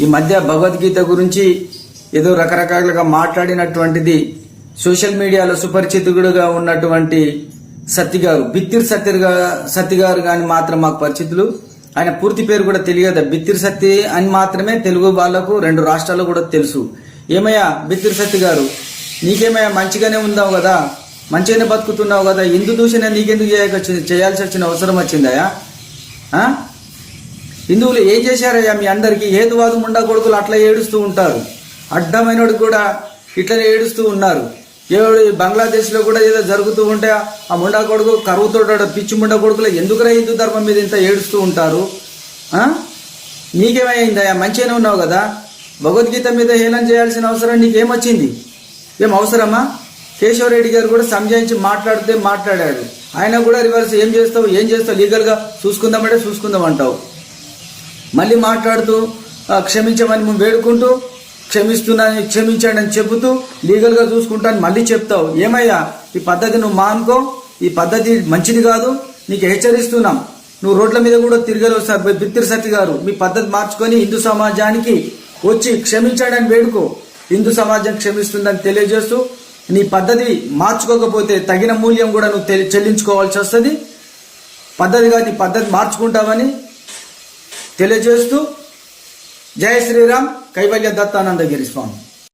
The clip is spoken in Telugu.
ఈ మధ్య భగవద్గీత గురించి ఏదో రకరకాలుగా మాట్లాడినటువంటిది సోషల్ మీడియాలో సుపరిచితుడుగా ఉన్నటువంటి సత్తి గారు బిత్తిర్ సత్తి సత్తి గారు కానీ మాత్రం మాకు పరిచితులు. ఆయన పూర్తి పేరు కూడా తెలియదు. బిత్తిర్ సత్తి అని మాత్రమే తెలుగు వాళ్ళకు రెండు రాష్ట్రాల్లో కూడా తెలుసు. ఏమయ్యా బిత్తిర్ సత్తి గారు నీకేమయ్యా మంచిగానే ఉందావు కదా? మంచిగానే బతుకుతున్నావు కదా? ఇందు దూషణ నీకెందుకు చేయక చేయాల్సి వచ్చిన అవసరం వచ్చిందయా హిందువులు ఏం చేశారయ్యా? మీ అందరికీ హేతువాదు ముండా కొడుకులు అట్లా ఏడుస్తూ ఉంటారు. అడ్డమైనోడు కూడా ఇట్లనే ఏడుస్తూ ఉన్నారు. ఏడు బంగ్లాదేశ్లో కూడా ఏదో జరుగుతూ ఉంటే ఆ ముండా కొడుకు కరువుతో పిచ్చి ముండా కొడుకులు ఎందుకురా హిందూ ధర్మం మీద ఇంత ఏడుస్తూ ఉంటారు? నీకేమైందయ్యా? మంచిగానే ఉన్నావు కదా? భగవద్గీత మీద హేళన చేయాల్సిన అవసరం నీకేమొచ్చింది? ఏం అవసరమా? కేశవరెడ్డి గారు కూడా సంజాయించి మాట్లాడితే మాట్లాడాడు. ఆయన కూడా రివర్స్ ఏం చేస్తావు ఏం చేస్తావు? లీగల్గా చూసుకుందామంటే చూసుకుందాం అంటావు. మళ్ళీ మాట్లాడుతూ క్షమించమని మేము వేడుకుంటూ క్షమిస్తున్నాను క్షమించండి అని చెబుతూ లీగల్గా చూసుకుంటాను మళ్ళీ చెప్తావు. ఏమయ్యా ఈ పద్ధతి నువ్వు మానుకో ఈ పద్ధతి మంచిది కాదు నీకు హెచ్చరిస్తున్నాం. నువ్వు రోడ్ల మీద కూడా తిరగలేవు సార్ బిత్తిరి సత్తి గారు. మీ పద్ధతి మార్చుకొని హిందూ సమాజానికి వచ్చి క్షమించండి అని వేడుకో. హిందూ సమాజం క్షమిస్తుందని తెలియజేస్తూ నీ పద్ధతి మార్చుకోకపోతే తగిన మూల్యం కూడా నువ్వు చెల్లించుకోవాల్సి వస్తుంది. పద్ధతిగా నీ పద్ధతి మార్చుకుంటావని తెలియజేస్తూ జయ శ్రీరామ్ కైవల్య దత్తానందగిరి స్వామి.